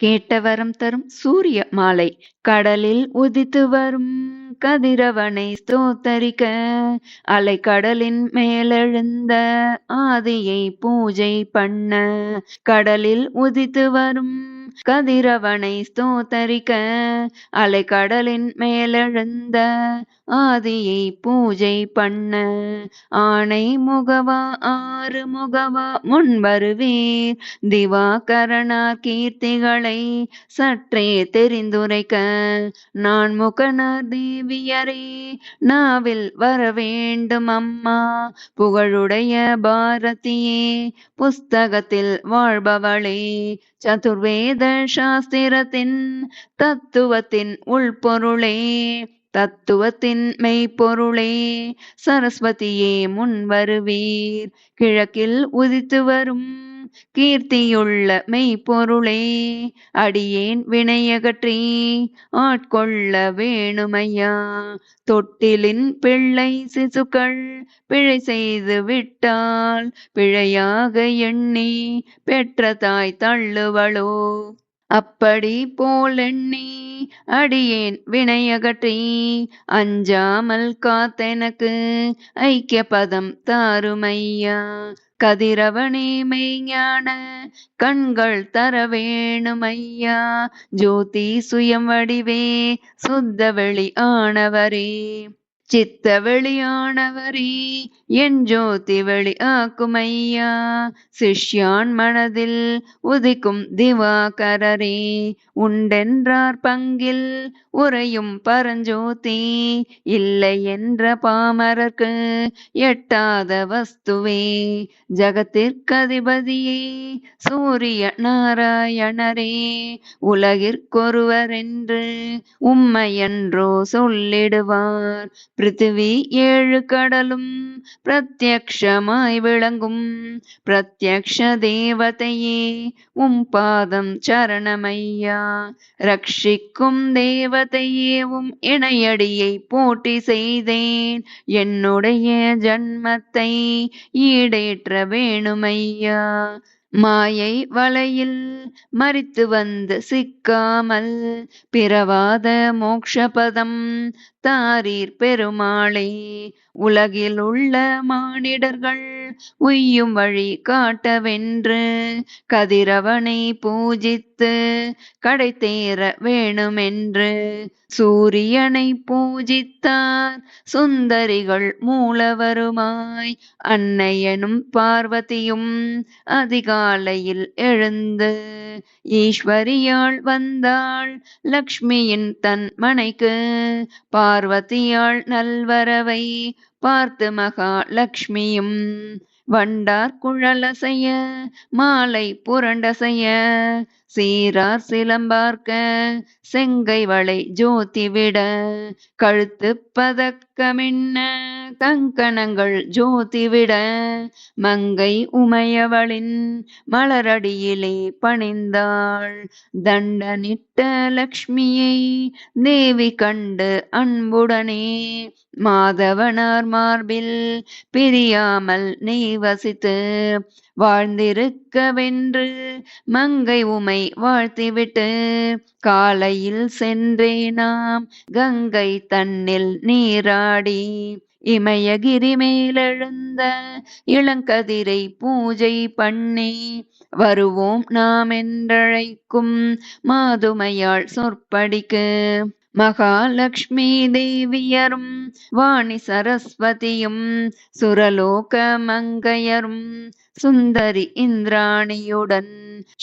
கேட்டவரம் தரும் சூரிய மாலை. கடலில் உதித்து வரும் கதிரவனை ஸ்தோத்தரிக்க கடலின் மேலெழுந்த ஆதியை பூஜை பண்ண கடலில் உதித்து வரும் கதிரவனை ஸ்தோத்தரிக்க அலைக்கடலின் மேலெழுந்த ஆதியை பூஜை பண்ண ஆணை முகவா ஆறு முகவா முன் வருவீர். திவாகரணார் கீர்த்திகளை சற்றே தெரிந்துரைக்க நான் முகனார் தேவியரே நாவில் வர வேண்டும் அம்மா. புகழுடைய பாரதியே புஸ்தகத்தில் வாழ்பவளே சதுர்வேத வேத சாஸ்திரத்தின் தத்துவத்தின் உள்பொருளே தத்துவத்தின் மெய்ப்பொருளே சரஸ்வதியே முன் வருவீர் கிழக்கில் உதித்து வரும் கீர்த்தியுள்ள மெய்ப்பொருளே அடியேன் வினையகற்றி ஆட்கொள்ள வேணுமையா. தொட்டிலின் பிள்ளை சிசுக்கள் பிழை செய்து விட்டால் பிழையாக எண்ணி பெற்ற தாய் தள்ளுவளோ. அப்படி போலெண்ணி அடியேன் வினையகற்றி அஞ்சாமல் காத்தெனக்கு ஐக்கிய பதம் தாருமையா. கதிரவனே மெய்ஞான கண்கள் தர வேணுமையா ஜோதி சுயம் வடிவே சுத்த வெளி ஆனவரே. சித்த வெளியானவரே என் ஜோதி வெளி ஆக்குமையா. சிஷ்யான் மனதில் உதிக்கும் திவாகரரே உண்டென்றார் பங்கில் உறையும் பரஞ்சோதி. இல்லை என்ற பாமரர்க்கு எட்டாத வஸ்துவே ஜகத்திற்கதிபதியே சூரிய நாராயணரே. உலகிற்கொருவரென்று உம்மையன்றோ சொல்லிடுவார் பிருத்திவி ஏழு கடலும் பிரத்யக்ஷமாய் விளங்கும். பிரத்யக்ஷ தேவதையே உம் பாதம் சரணமையா. ரட்சிக்கும் தேவதையே உம் இணையடியை போட்டி செய்தேன். என்னுடைய ஜன்மத்தை ஈடேற்ற வேணுமையா. மாயை வலையில் மறித்து வந்து சிக்காமல் பிறவாத மோக்ஷபதம் தாரீர் பெருமாளே உலகில் உள்ள மானிடர்கள் உய்யும் வழி காட்டவென்று கதிரவனை பூஜித்து கடை தேர வேணுமென்று சூரியனை பூஜித்தார். சுந்தரிகள் மூலவருமாய் அன்னையனும் பார்வதியும் அதிகாலையில் எழுந்து ஈஸ்வரியாள் வந்தாள். லக்ஷ்மியின் தன் மனைக்கு பார்வதியாள் நல்வரவை பார்த்து மகாலட்சுமியும் வண்டார் குழலசைய மாலை புரண்டசைய. சீரார் சிலம்பார்க்க செங்கை வளை ஜோதி விட கழுத்து பதக்கமின்ன. கங்கணங்கள் ஜோதிவிட மங்கை உமையவளின் மலரடியிலே பணிந்தாள். தண்டனிட்ட லக்ஷ்மியை தேவி கண்டு அன்புடனே மாதவனார் மார்பில் பிரியாமல் நீ வசித்து வாழ்ந்திருக்கவென்று மங்கை உமை வாழ்த்திவிட்டு காலையில் சென்றே நாம் கங்கை தன்னில் நீராடி இமயகிரி மேலெழுந்த இளங்கதிரை பூஜை பண்ணி வருவோம் நாம் என்றழைக்கும் மாதுமையாள் சொற்படிக்கு. மகாலட்சுமி தேவியரும் வாணி சரஸ்வதியும் சுரலோக மங்கையரும் சுந்தரி இந்திராணியுடன்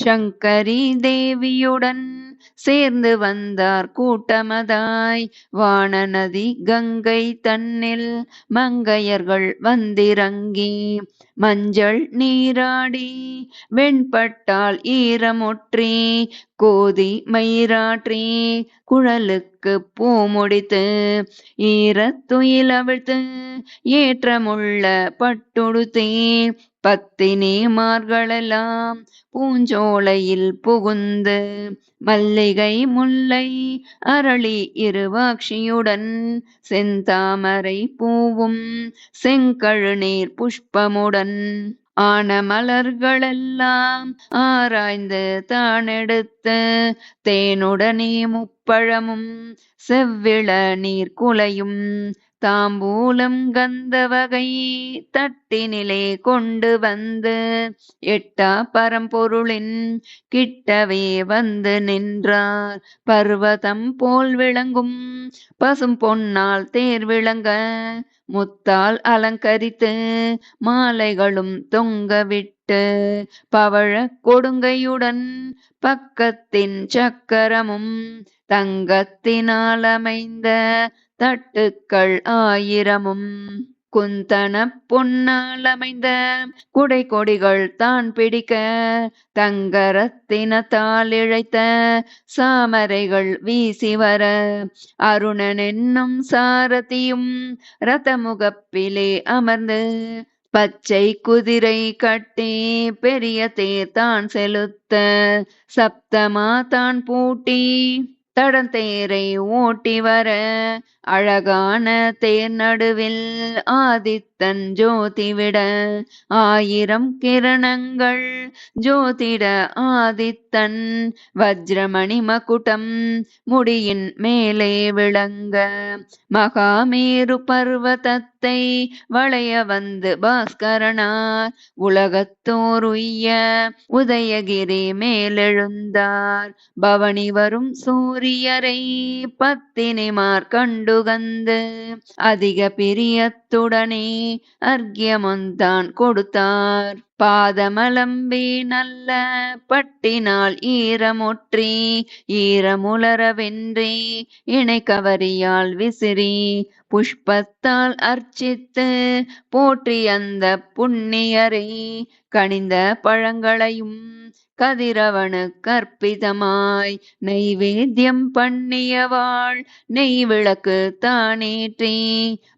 சங்கரி தேவியுடன் சேர்ந்து வந்தார் கூட்டமதாய். வானநதி கங்கை தன்னில் மங்கையர்கள் வந்திறங்கி. மஞ்சள் நீராடி வெண்பட்டால் ஈரமுற்றி. கோதி மயிராற்றி குழலுக்கு பூ முடித்து. ஈரத்துயில் அவிழ்த்து ஏற்றமுள்ள பட்டுடுத்தே. பத்தினிமார்களெல்லாம் பூஞ்சோலையில் புகுந்து மல்லிகை முல்லை அரளி இருவாட்சியுடன் செந்தாமரை பூவும் செங்கழுநீர் புஷ்பமுடன் ஆன மலர்களெல்லாம் ஆராய்ந்து தான் தேனுடனே முப்பழமும் செவ்விள நீர் குலையும் தாம்பூலம் கந்தவகை தட்டினிலே கொண்டு வந்து எட்டா பரம்பொருளின் கிட்டவே வந்து நின்றார். பர்வதம் போல் விளங்கும் பசும் பொன்னால் தேர் விளங்க முத்தால் அலங்கரித்து மாலைகளும் தொங்கவிட்டு பவழ கொடுங்கையுடன் பக்கத்தின் சக்கரமும் தங்கத்தினால் அமைந்த தட்டுக்கள் ஆயிரமும் குந்தன பொன்னால் அமைந்த குடை கொடிகள் தான் பிடிக்க தங்கரத்தினத்தால் இழைத்த சாமரைகள் வீசி வர அருணன் என்னும் சாரதியும் ரதமுகப்பிலே அமர்ந்து பச்சை குதிரை கட்டி பெரிய தேர் தான் செலுத்த சப்தமா தான் பூட்டி தடந்தேரை ஓட்டி வர அழகான தேர் நடுவில் ஆதித்தன் ஜோதிவிட ஆயிரம் கிரணங்கள். ஜோதிட ஆதித்தன் வஜ்ரமணி மகுடம் முடியின் மேலே விளங்க. மகாமேரு பர்வதத்தை வளைய வந்து பாஸ்கரனார். உலகத்தோருய்ய உதயகிரி மேலெழுந்தார். பவனி வரும் சூரியரை பத்தினிமார் கண்டுகந்து அதிக பிரியத்துடனே அர்க்கியமுந்தான் கொடுத்தார். பாதமலம்பி நல்ல பட்டினால் ஈரமுற்றி ஈரமுலரவென்றி இணை கவரியால் விசிறி புஷ்பத்தால் அர்ச்சித்து போற்றி அந்த புண்ணியரை கனிந்த பழங்களையும் கதிரவனு கற்பிதமாய் நெய்வேத்தியம் பண்ணியவாள். நெய் விளக்கு தானேற்றி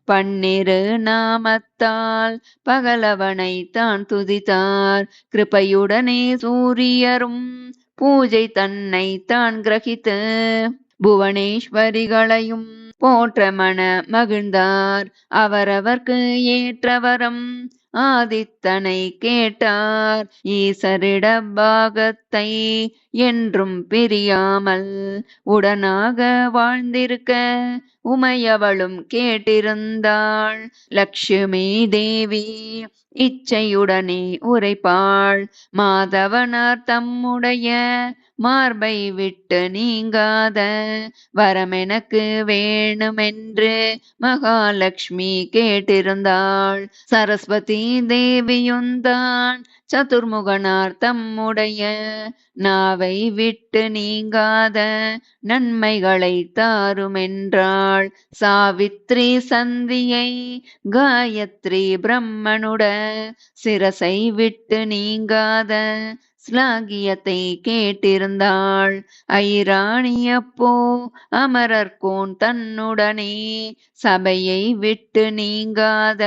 பன்னிரு நாமத்தால் பகலவனை தான் துதித்தார். கிருபையுடனே சூரியரும் பூஜை தன்னை தான் கிரகித்து புவனேஸ்வரிகளையும் போற்ற மன மகிழ்ந்தார். அவரவர்க்கு ஏற்றவரம் ஆதித்தனை கேட்டார். ஈசரிட பாகத்தை என்றும் பிரியாமல் உடனாக வாழ்ந்திருக்க உமையவளும் கேட்டிருந்தாள். லக்ஷ்மி தேவி இச்சையுடனே உரைப்பாள். மாதவனார் தம்முடைய மார்பை விட்டு நீங்காத வரமெனக்கு வேணுமென்று மகாலட்சுமி கேட்டிருந்தாள். சரஸ்வதி தேவியுந்தான் சதுர்முகனார் தம்முடைய நாவை விட்டு நீங்காத நன்மைகளை தாருமென்றாள். சாவித்ரி சந்தியை காயத்ரி பிரம்மனுட சிரசை விட்டு நீங்காத ஸ்லாகியத்தை கேட்டிருந்தாள். ஐராணியப்போ அமரர்கோன் தன்னுடனே சபையை விட்டு நீங்காத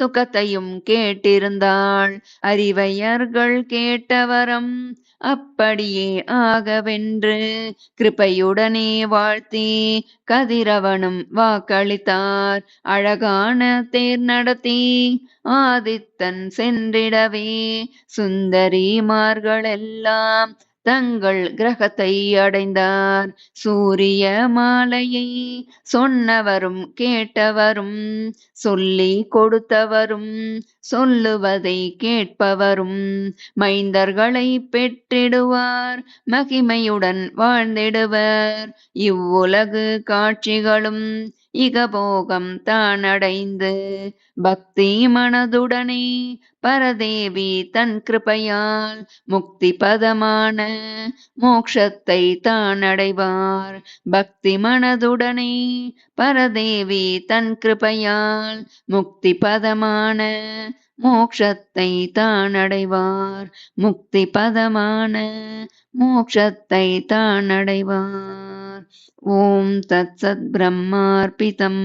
சுகத்தையும் கேட்டிருந்தாள். அறிவையர்கள் கேட்டவரம் அப்படியே ஆகவென்று கிருப்பையுடனே வாழ்த்தி கதிரவனும் வாக்களித்தார். அழகான தேர் நடத்தி ஆதித்தன் சென்றிடவே சுந்தரிமார்களெல்லாம் தங்கள் கிரகத்தை அடைந்தார். சூரிய மாலையை சொன்னவரும் கேட்டவரும் சொல்லி கொடுத்தவரும் சொல்லுவதை கேட்பவரும் மைந்தர்களை பெற்றிடுவார் மகிமையுடன் வாழ்ந்திடுவர். இவ்வுலகு காட்சிகளும் இகபோகம் தானடைந்து பக்தி மனதுடனே பரதேவி தன் கிருபையால் முக்தி பதமான மோக்ஷத்தை தானடைவார். பக்தி மனதுடனே பரதேவி தன் கிருபையால் முக்தி பதமான மோக்ஷத்தை தானடைவார். முக்தி பதமான மோக்ஷத்தை தானடைவார். ॐ तत्सद्ब्रह्मार्पितम्।